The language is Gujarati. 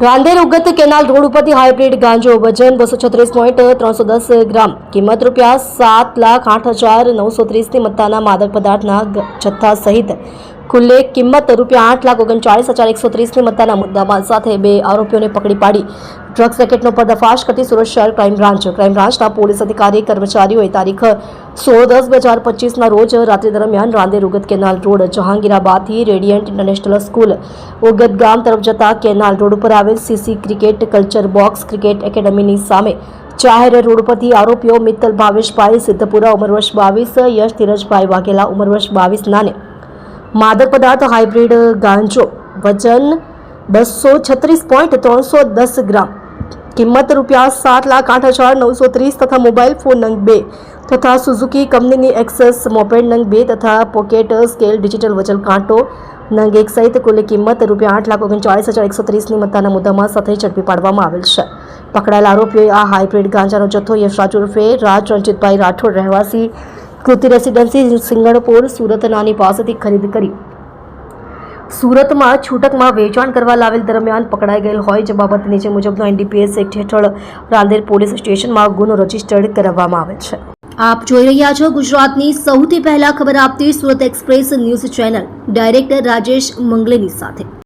રાંદેર ઉગત કેનાલ રોડ ઉપરથી હાઇબ્રિડ ગાંજો, વજન બસો છત્રીસ પોઈન્ટ ત્રણસો દસ ગ્રામ. કિંમત રૂપિયા સાત લાખ આઠ હજાર નવસો ત્રીસની મત્તાના માદક પદાર્થના જથ્થા સહિત ખુલ્લે કિંમત રૂપિયા આઠ લાખ ઓગણચાળીસ હજાર એકસો ત્રીસની મત્તાના મુદ્દામાલ સાથે બે આરોપીઓને પકડી પાડી. ડ્રગ્સ રેકેટનો પર્દાફાશ કરતી સુરત શહેર ક્રાઇમ બ્રાન્ચ ક્રાઇમ બ્રાન્ચના પોલીસ અધિકારી કર્મચારીઓએ તારીખ સોળ દસ બે હજાર પચીસના રોજ રાત્રિ દરમિયાન Rander Ugat canal road જહાંગીરાબાદથી radiant international school Ugat ગામ તરફ જતા કેનાલ રોડ ઉપર આવેલ CC cricket culture box cricket એકેડમીની સામે જાહેર રોડ પરથી આરોપીઓ મિત્તલ ભાવેશભાઈ સિદ્ધપુરા ઉંમર વર્ષ બાવીસ યશ ધીરજભાઈ વાઘેલા ઉંમર વર્ષ બાવીસ નાને માદક પદાર્થ હાઇબ્રિડ ગાંજો વજન બસો છત્રીસ પોઈન્ટ ત્રણસો દસ ગ્રામ કિંમત રૂપિયા સાત લાખ આઠ હજાર નવસો ત્રીસ તથા મોબાઈલ ફોન નંગ બે તથા સુઝુકી કંપનીની એક્સેસ મોપેડ નંગ બે તથા પોકેટ સ્કેલ ડિજિટલ વજન કાંટો નંગ એક સહિત કુલ કિંમત રૂપિયા આઠ લાખ ઓગણચાળીસ હજાર એકસો ત્રીસની મત્તાના મુદ્દામાં સાથે ઝડપી પાડવામાં આવેલ છે. પકડાયેલા આરોપીઓએ આ હાઇબ્રિડ ગાંજાનો જથ્થો યશરાજ ઉર્ફે રાજ રણજીતભાઈ રાઠોડ, રહેવાસી કૃતિ રેસિડેન્સી સિંગણપુર, સુરત નાની પાસેથી ખરીદ કરી. સુરતમાં છૂટકમાં વેચાણ કરવા લાવેલ દરમિયાન પકડાઈ ગયેલ હોય જે બાબત નીચે મુજબનો એનડીપીએસ એક્ટ હેઠળ રાંદેર પોલીસ સ્ટેશનમાં ગુનો રજીસ્ટર્ડ કરવામાં આવે છે. આપ જોઈ રહ્યા છો ગુજરાતની સૌથી પહેલા ખબર આપતી Surat express news channel. Director Rajesh Mangleni સાથે.